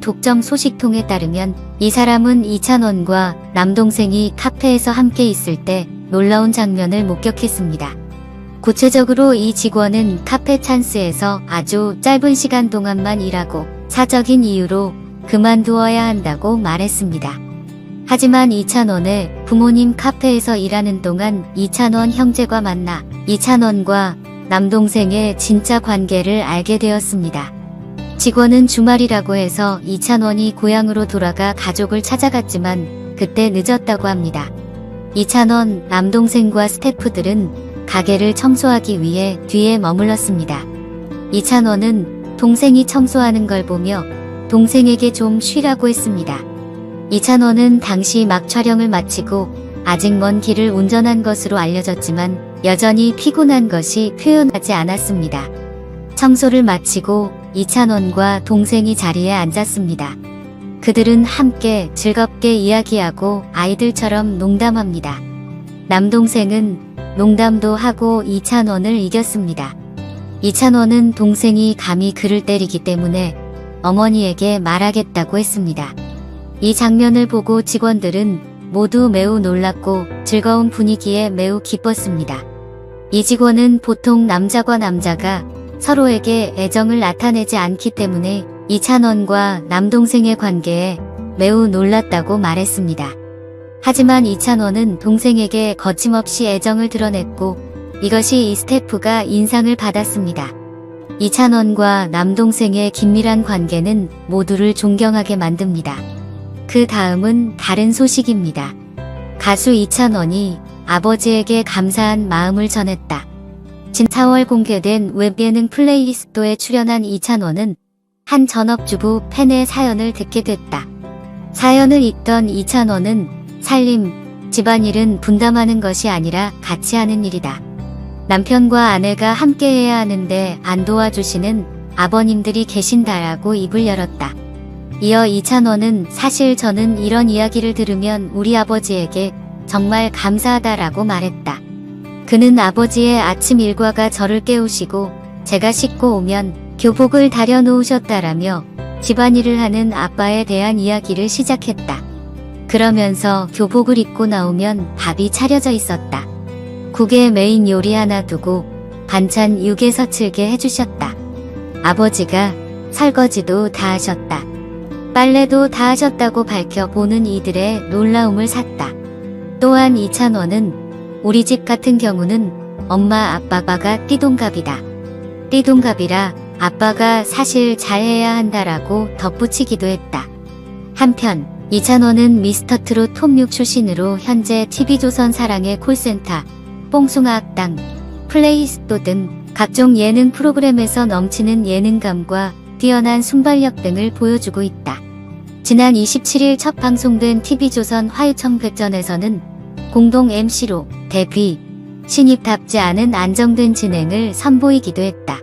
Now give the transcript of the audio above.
독점 소식통에 따르면 이 사람은 이찬원과 남동생이 카페에서 함께 있을 때 놀라운 장면을 목격했습니다. 구체적으로 이 직원은 카페 찬스에서 아주 짧은 시간 동안만 일하고 사적인 이유로 그만두어야 한다고 말했습니다. 하지만 이찬원의 부모님 카페에서 일하는 동안 이찬원 형제가 만나 이찬원과 남동생의 진짜 관계를 알게 되었습니다. 직원은 주말이라고 해서 이찬원이 고향으로 돌아가 가족을 찾아갔지만 그때 늦었다고 합니다. 이찬원 남동생과 스태프들은 가게를 청소하기 위해 뒤에 머물렀습니다. 이찬원은 동생이 청소하는 걸 보며 동생에게 좀 쉬라고 했습니다. 이찬원은 당시 막 촬영을 마치고 아직 먼 길을 운전한 것으로 알려졌지만 여전히 피곤한 것이 표현하지 않았습니다. 청소를 마치고 이찬원과 동생이 자리에 앉았습니다. 그들은 함께 즐겁게 이야기하고 아이들처럼 농담합니다. 남동생은 농담도 하고 이찬원을 이겼습니다. 이찬원은 동생이 감히 그를 때리기 때문에 어머니에게 말하겠다고 했습니다. 이 장면을 보고 직원들은 모두 매우 놀랐고 즐거운 분위기에 매우 기뻤습니다. 이 직원은 보통 남자과 남자가 서로에게 애정을 나타내지 않기 때문에 이찬원과 남동생의 관계에 매우 놀랐다고 말했습니다. 하지만 이찬원은 동생에게 거침없이 애정을 드러냈고 이것이 이 스태프가 인상을 받았습니다. 이찬원과 남동생의 긴밀한 관계는 모두를 존경하게 만듭니다. 그 다음은 다른 소식입니다. 가수 이찬원이 아버지에게 감사한 마음을 전했다. 진 4월 공개된 웹 예능 플레이리스트에 출연한 이찬원은 한 전업주부 팬의 사연을 듣게 됐다. 사연을 읽던 이찬원은 살림, 집안일은 분담하는 것이 아니라 같이 하는 일이다. 남편과 아내가 함께 해야 하는데 안 도와주시는 아버님들이 계신다라고 입을 열었다. 이어 이찬원은 사실 저는 이런 이야기를 들으면 우리 아버지에게 정말 감사하다라고 말했다. 그는 아버지의 아침 일과가 저를 깨우시고 제가 씻고 오면 교복을 다려 놓으셨다라며 집안일을 하는 아빠에 대한 이야기를 시작했다. 그러면서 교복을 입고 나오면 밥이 차려져 있었다. 국에 메인 요리 하나 두고 반찬 6에서 7개 해주셨다. 아버지가 설거지도 다 하셨다. 빨래도 다 하셨다고 밝혀 보는 이들의 놀라움을 샀다. 또한 이찬원은 우리 집 같은 경우는 엄마 아빠가 띠동갑이다. 띠동갑이라 아빠가 사실 잘해야 한다라고 덧붙이기도 했다. 한편 이찬원은 미스터트롯 톱6 출신으로 현재 TV조선 사랑의 콜센터, 뽕숭아 악당, 플레이스토 등 각종 예능 프로그램에서 넘치는 예능감과 뛰어난 순발력 등을 보여주고 있다. 지난 27일 첫 방송된 TV조선 화요청 백전에서는 공동 MC로 데뷔, 신입답지 않은 안정된 진행을 선보이기도 했다.